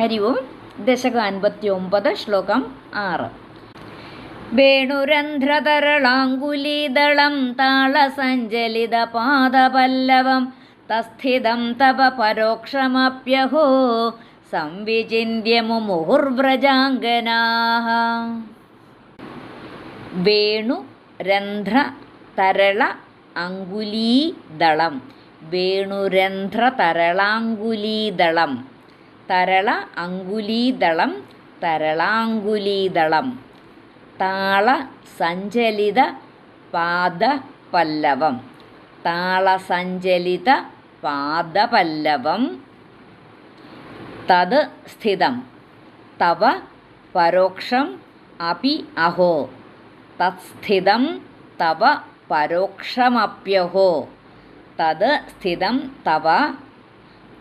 ഹരി ഓം ദശകം അൻപത്തി ഒമ്പത് ശ്ലോകം ആറ്. വേണുരന്ധ്രതരളാങ്കുലീതളം താളസഞ്ചലിത പാദപല്ലവം തസ്ഥിതം തപ പരോക്ഷമപ്യഹോ സംവിചിന്യ വേണു രന്ധ്ര തരള അങ്കുലീദളം. വേണുരന്ധ്ര തരളാങ്കുലീദളം തരള അങ്കുലീതളം തരളാങ്കുലീതളം താള സഞ്ചലിത പാദപല്ലവം. താളസഞ്ചലിത പാദപല്ലവം. തത് സ്ഥിതം. തവ പരോക്ഷം അപി അഹോ. തത്സ്ഥിതം തവ പരോക്ഷമപ്യഹോ. തത് സ്ഥിതം തവ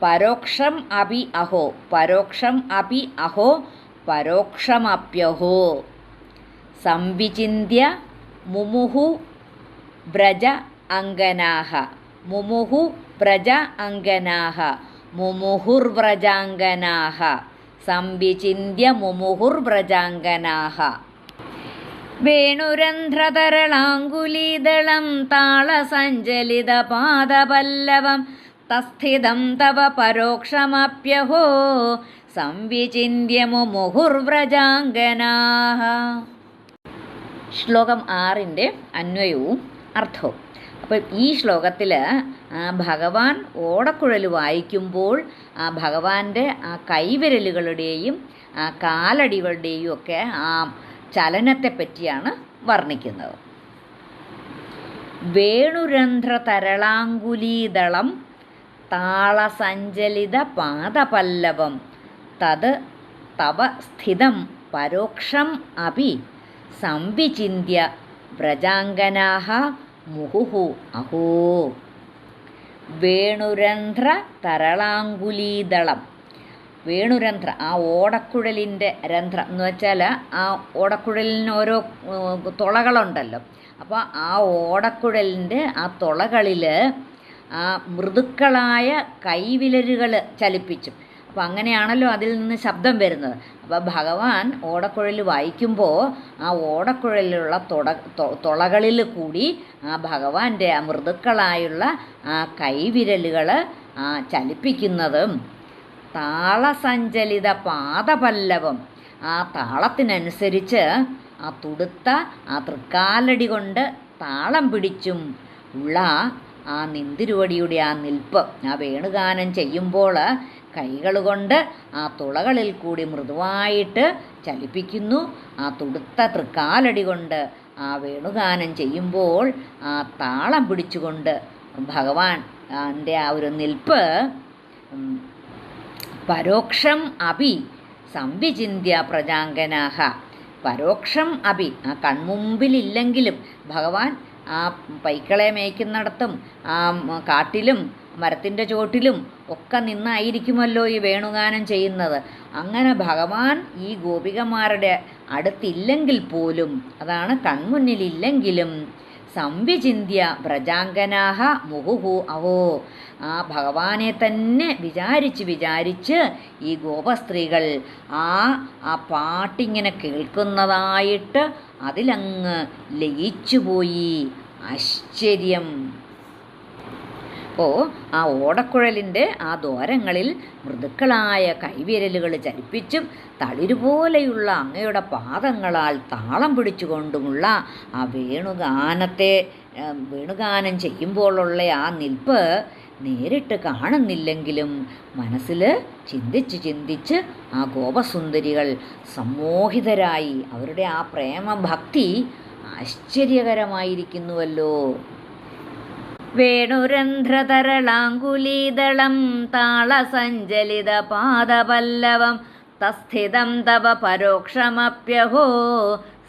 പരോക്ഷം അപി അഹോ പരോക്ഷം അപി അഹോ പരോക്ഷമപ്യഹോ. സംവിചിന്യ മുമുഹു വ്രജ അങ്കനാഹ മുമുഹു വ്രജ അങ്കനാഹ മുമുഹുർവ്രജാംഗനാഹ. സംവിചിന്യ മുമുഹുർവ്രജാംഗനാഹ. താളസഞ്ചലിത താളസഞ്ചലിതപാദപല്ലവം തസ്ഥിതം തവ പരോക്ഷമപ്യഹോ സംവിചിന്യമു മുമുഹുർവ്രജാംഗനാഹ ശ്ലോകം ആറിന്റെ അന്വയവും അർത്ഥവും. അപ്പോൾ ഈ ശ്ലോകത്തിൽ ഭഗവാൻ ഓടക്കുഴൽ വായിക്കുമ്പോൾ ആ ഭഗവാന്റെ ആ കൈവിരലുകളുടെയും ആ കാലടികളുടെയും ഒക്കെ ആ ചലനത്തെ പറ്റിയാണ് വർണിക്കുന്നത്. വേണുരന്ധ്ര തരളാങ്കുലീദളം താളസഞ്ചലിത പാദപല്ലവം തത് തവ സ്ഥിതം പരോക്ഷം അപി സംവിചിന്യ വ്രജാംഗനാഹ മുഹുഹു അഹോ. വേണുരന്ധ്ര തരളാങ്കുലീതളം വേണുരന്ധ്ര ആ ഓടക്കുഴലിന്റെ രന്ധ്രം എന്ന് വെച്ചാൽ ആ ഓടക്കുഴലിന് ഓരോ തുളകളുണ്ടല്ലോ. അപ്പോൾ ആ ഓടക്കുഴലിന്റെ ആ തുളകളിൽ ആ മൃദുക്കളായ കൈവിരലുകൾ ചലിപ്പിച്ചു. അപ്പോൾ അങ്ങനെയാണല്ലോ അതിൽ നിന്ന് ശബ്ദം വരുന്നത്. അപ്പോൾ ഭഗവാൻ ഓടക്കുഴൽ വായിക്കുമ്പോൾ ആ ഓടക്കുഴലിലുള്ള തുട തുളകളിൽ കൂടി ആ ഭഗവാന്റെ ആ മൃദുക്കളായുള്ള ആ കൈവിരലുകൾ ആ ചലിപ്പിക്കുന്നതും താളസഞ്ചലിത പാദപല്ലവം ആ താളത്തിനനുസരിച്ച് ആ തുടുത്ത ആ തൃക്കാലടി കൊണ്ട് താളം പിടിച്ചും ഉള്ള ആ നിന്തിരുവടിയുടെ ആ നിൽപ്പ് ആ വേണുഗാനം ചെയ്യുമ്പോൾ കൈകൾ കൊണ്ട് ആ തുളകളിൽ കൂടി മൃദുവായിട്ട് ചലിപ്പിക്കുന്നു. ആ തുടുത്ത തൃക്കാലടി കൊണ്ട് ആ വേണുഗാനം ചെയ്യുമ്പോൾ ആ താളം പിടിച്ചുകൊണ്ട് ഭഗവാൻ എന്റെ ആ ഒരു നിൽപ്പ് പരോക്ഷം അഭി സംവിചിന്ത്യ പ്രജാങ്കനാഹ. പരോക്ഷം അഭി ആ കൺമുമ്പിലില്ലെങ്കിലും ഭഗവാൻ ആ പൈക്കളെ മേയ്ക്കുന്നിടത്തും ആ കാട്ടിലും മരത്തിന്റെ ചോട്ടിലും ഒക്കെ നിന്നായിരിക്കുമല്ലോ ഈ വേണുഗാനം ചെയ്യുന്നത്. അങ്ങനെ ഭഗവാൻ ഈ ഗോപികമാരുടെ അടുത്തില്ലെങ്കിൽ പോലും അതാണ് കൺമുന്നിലില്ലെങ്കിലും സംവിചിന്യ വ്രജാംഗനാഹ മുഹുഹു അവോ. ആ ഭഗവാനെ തന്നെ വിചാരിച്ച് വിചാരിച്ച് ഈ ഗോപസ്ത്രീകൾ ആ ആ പാട്ടിങ്ങനെ കേൾക്കുന്നതായിട്ട് അതിലങ്ങ് ലയിച്ചുപോയി. ആശ്ചര്യം. അപ്പോൾ ആ ഓടക്കുഴലിന്റെ ആ ദ്വാരങ്ങളിൽ മൃദുക്കളായ കൈവിരലുകൾ ചലിപ്പിച്ചും തളിരുപോലെയുള്ള അങ്ങയുടെ പാദങ്ങളാൽ താളം പിടിച്ചുകൊണ്ടുമുള്ള ആ വേണുഗാനത്തെ വേണുഗാനം ചെയ്യുമ്പോഴുള്ള ആ നിൽപ്പ് നേരിട്ട് കാണുന്നില്ലെങ്കിലും മനസ്സിൽ ചിന്തിച്ച് ചിന്തിച്ച് ആ ഗോപസുന്ദരികൾ സമ്മോഹിതരായി അവരുടെ ആ പ്രേമഭക്തി ആശ്ചര്യകരമായിരിക്കുന്നുവല്ലോ. വേണുരന്ധ്രതരളാങ്കുലീദളം താളസഞ്ചലിത പാദപല്ലവം തസ്ഥിതം തവ പരോക്ഷമപ്യഹോ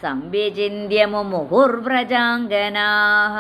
സംവിചിന്യ മുമുഹുർവ്രജാംഗനാः